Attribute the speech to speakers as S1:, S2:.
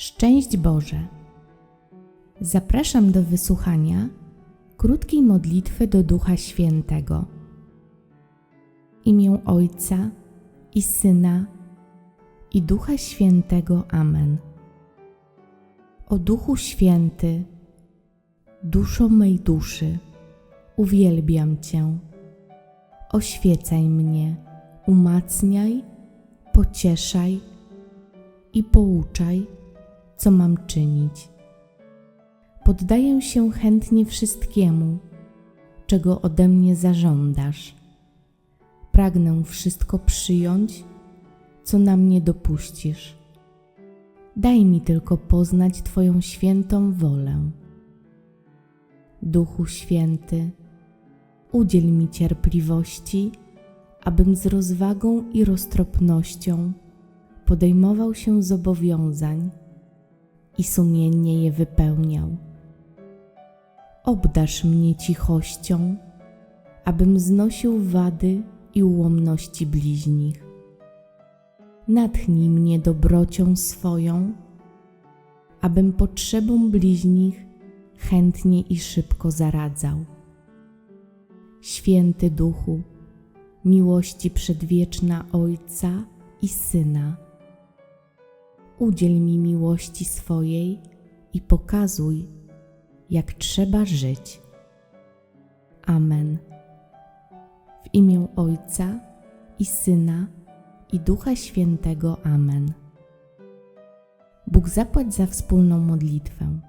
S1: Szczęść Boże! Zapraszam do wysłuchania krótkiej modlitwy do Ducha Świętego. Imię Ojca i Syna i Ducha Świętego. Amen. O Duchu Święty, duszo mej duszy, uwielbiam Cię. Oświecaj mnie, umacniaj, pocieszaj i pouczaj, co mam czynić. Poddaję się chętnie wszystkiemu, czego ode mnie zażądasz. Pragnę wszystko przyjąć, co na mnie dopuścisz. Daj mi tylko poznać Twoją świętą wolę. Duchu Święty, udziel mi cierpliwości, abym z rozwagą i roztropnością podejmował się zobowiązań i sumiennie je wypełniał. Obdarz mnie cichością, abym znosił wady i ułomności bliźnich. Natchnij mnie dobrocią swoją, abym potrzebom bliźnich chętnie i szybko zaradzał. Święty Duchu, miłości przedwieczna Ojca i Syna, udziel mi miłości swojej i pokazuj, jak trzeba żyć. Amen. W imię Ojca i Syna i Ducha Świętego. Amen. Bóg zapłać za wspólną modlitwę.